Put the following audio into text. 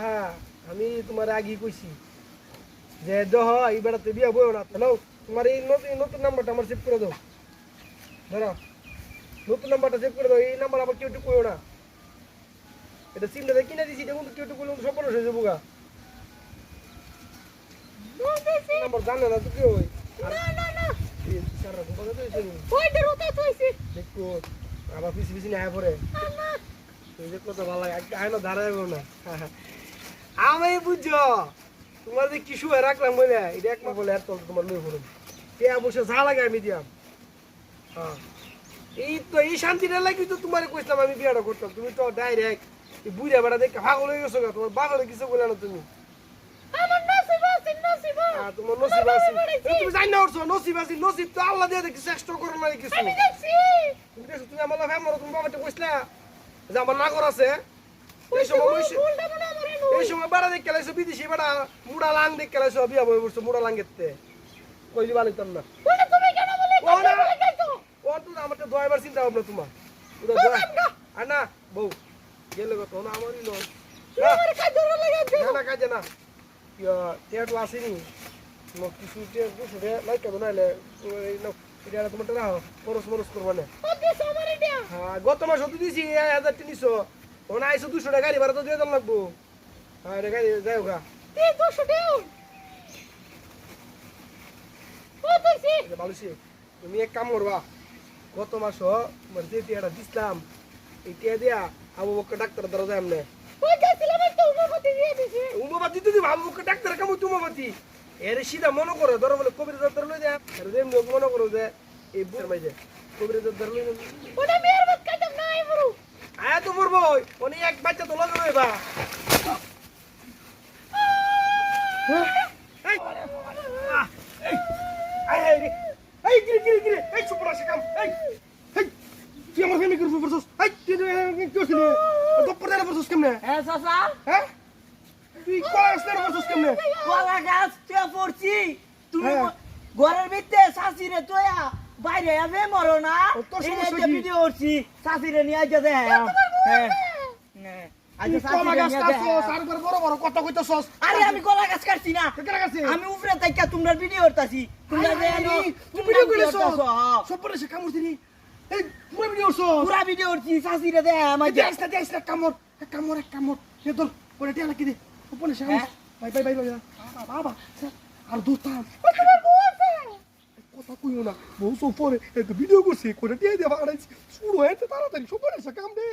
হ্যাঁ আমি তোমার আগে কইছি যে দহ এই বেড়াতে বিয়া বইও না। হ্যালো তোমার এই নতুন নতুন নাম্বারটা আমার সেভ করে দাও। ধরো নতুন নাম্বারটা সেভ করে দাও। এই নাম্বার আবার কেউ একটু কইও না। এটা সিমটা কিনে দিছি এটা কিন্তু কেউ একটু কইলে সব হয়ে যাব গা। নাম্বার জানে না তো কি ওই এই সারাক্ষণ কথা তো হইছে নি। দেখো আবার পিছি পিছি না পরে কত ভালো লাগে। আয় না না। আমি বুঝছ তোমার যে কিছু হয়ে রাখলাম বলে এটা এক মা বলে এত তোমার লই পড়ুন কে বসে যা লাগে আমি দিয়াম। হ্যাঁ। এই তো এই শান্তিটা লাগি তো তোমার কইতাম আমি বিয়াটা করতাম। তুমি তো ডাইরেক্ট এই বুড়া বেড়া দেখে পাগল হয়ে গেছো গা। তোমার বাবার কিছু বলে না তুমি। হ্যাঁ, তোমার নসিব আছে। তুমি জানি না উঠছো নসিব আছে। নসিব তো আল্লাহ দিয়ে দেখি চেষ্টা করো না কিছু। তুমি দেখছ তুমি আমার লাভ আমার তুমি বাবাটা কইছিলা যে আমার নাগর আছে এই সময় বয়সে এই সময় বেড়া দেখে গেলাইছো বিদেশি বেড়া মুড়া লাং দেখে গেলাইছো বিয়া বই বসছো মুড়া লাং গেতে কইলি বালিতাম না ও না ও তো আমার তো দয়বার চিন্তা ভাবনা তোমার। ওটা দয়। আর না বউ গেলে কত না আমারই নয়। না। না কাজে না। টেটু আসেনি। নো কিছু কিছু লাইক কেমন নাইলে এটা তোমার না পরশ মরস করবা না। হ্যাঁ গত মাস তো দিছি এক হাজার তিনশো। ওখানে আইসো দুশো টাকা গাড়ি ভাড়া তো দিয়ে দাম লাগবো। হ্যাঁ এটা গাড়ি যাই হোক ভালো তুমি এক কাম করবা গত মাস তোমার যে টিয়াটা দিছিলাম এই টিয়া দিয়া আবু বক্কা ডাক্তার দ্বারা যায় আমনে উমাবাতি আবু বক্কা ডাক্তার কামু তুমাবাতি এর সিধা মনে করো ধরো বলে কবির আর মনে করো যে এই বুড়ের মাঝে কবির আয়া তো পড়ব উনি এক বাচ্চা তো লগে রইবা এই আহ, এই এই এই রে। এই গিরে গিরে গিরে এই সুপার আসে কাম এই এই তুই আমার ফ্যামিলি করবি পড়ছস এই তুই তুই কি করছিস দপ্পর দেনা পড়ছস কেমনে? হ্যাঁ চাচা? হ্যাঁ তুই কলেজ দেনা পড়ছস কেমনে? কলা গাছ তে পড়ছি। তুমি হ্যাঁ। ঘরের ভিতরে শাশিরে তোয়া বাইরে যাবে মরো না। এই কি? ভিডিও করছি শাশিরে নিয়ে আইতে দে। হ্যাঁ। আমি কলা গাছ কাটছি না। আমি উপরে তাইকা তোমরা ভিডিও করতাছি। তোমরা ভিডিও করিস করতাছো। সব কামড় দিনি এই তুই ভিডিও করছস? পুরা ভিডিও করছি শাশিরে দে আমার দেখ না দেখ না কামড় এক কামড় এক কামড়। এ তোর পরে টিয়া লাগি দে। উপরে সে হ্যাঁ? বাই বাই বাই বাই বাবা বাবা আর দুতাম কথা কইও না। বউ সফরে এত ভিডিও করছে করে দিয়ে দেওয়া আড়াইছি শুরু হয়েছে তাড়াতাড়ি সব পরে সে কাম দে।